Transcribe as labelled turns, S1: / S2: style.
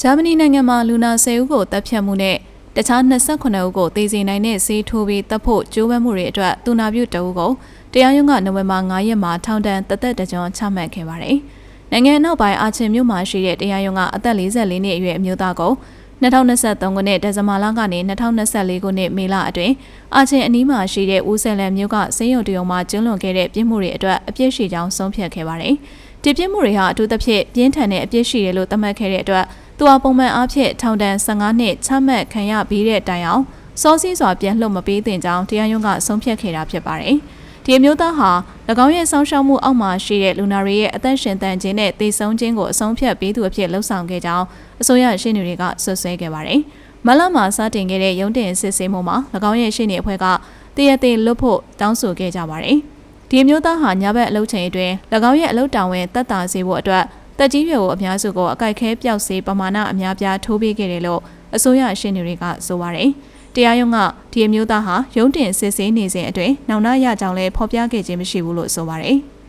S1: ဂျာမနီနိုင်ငံမှာလူနာ10ဦးကိုတပ်ဖြတ်မှုနဲ့တခြား28ဦးကိုသေစေနိုင်တဲ့ဆေးထိုးပြီးတပ်ဖို့ကြိုးပမ်းမှုတွေအတွက်တူနာပြုတအုပ်ကိုတရားရုံးကနိုဝင်ဘာ9ရက်မှာထောင်ဒဏ်တသက်တကြွချမှတ်ခဲ့ပါတယ်။နိုင်ငံအနောက်ပိုင်းအာချင်မြို့မှာရှိတဲ့တရားရုံးကအသက်44နှစ်အရွယ်အမျိုးသားကို2023ခုနှစ်ဒီဇင်ဘာလကနေ2024ခုနှစ်မေလအတွင်းအာချင်အနီးမှာရှိတဲ့ဦးဆယ်လန်မြို့ကစေယုံတရုံမှာကျင်းလွန်ခဲ့တဲ့ပြစ်မှုတွေအတွက်အပြစ်ရှိကြောင်းဆုံးဖြတ်ခဲ့ပါတယ်။ဒီပြစ်မှုတွေဟာအထူးသဖြင့်ပြင်းထန်တဲ့အပြစ်ရှိတယ်လို့သတ်မှတ်ခဲ့တဲ့အတွက် သူဟာပုံမှန်အားဖြင့်ထောင်ဒဏ်15နှစ်ချမှတ်ခံရပြီးတဲ့တိုင်အောင်စောစီးစွာပြန်လှုပ်မပေးသင့်ကြောင်းတရားရုံးကဆုံးဖြတ်ခဲ့တာဖြစ်ပါတယ်။ဒီအမျိုးသားဟာ၎င်းရဲ့ဆောင်းရှောက်မှုအောက်မှာရှိတဲ့လူနာတွေရဲ့အသက်ရှင်တန်ခြင်းနဲ့သေဆုံးခြင်းကိုအဆုံးဖြတ်ပေးသူအဖြစ်လှုပ်ဆောင်ခဲ့ကြောင်းအစိုးရရှင်းနေတွေကဆွဆွဲခဲ့ပါတယ်။မလမှာစတင်ခဲ့တဲ့ရုံးတင်စစ်ဆေးမှုမှာ၎င်းရဲ့ရှင်းနေအဖွဲ့ကတရသေးလွတ်ဖို့တောင်းဆိုခဲ့ကြပါတယ်။ဒီအမျိုးသားဟာညဘက်အလုပ်ချိန်အတွင်း၎င်းရဲ့အလုပ်တာဝန်တက်တာစေဖို့အတွက် တက်ကြီးရွယ်ကိုအများစုကိုအကြိုက်ခဲပျောက်စေပမာဏအများပြားထိုးပေးခဲ့တယ်လို့အစိုးရရှင်းနေတွေကဆိုပါတယ်။တရားရုံးကဒီအမျိုးသားဟာရုံးတင်စစ်ဆေးနေစဉ်အတွင်းနောင်နာရကြောင်းလဲဖော်ပြခဲ့ခြင်းမရှိဘူးလို့ဆိုပါတယ်။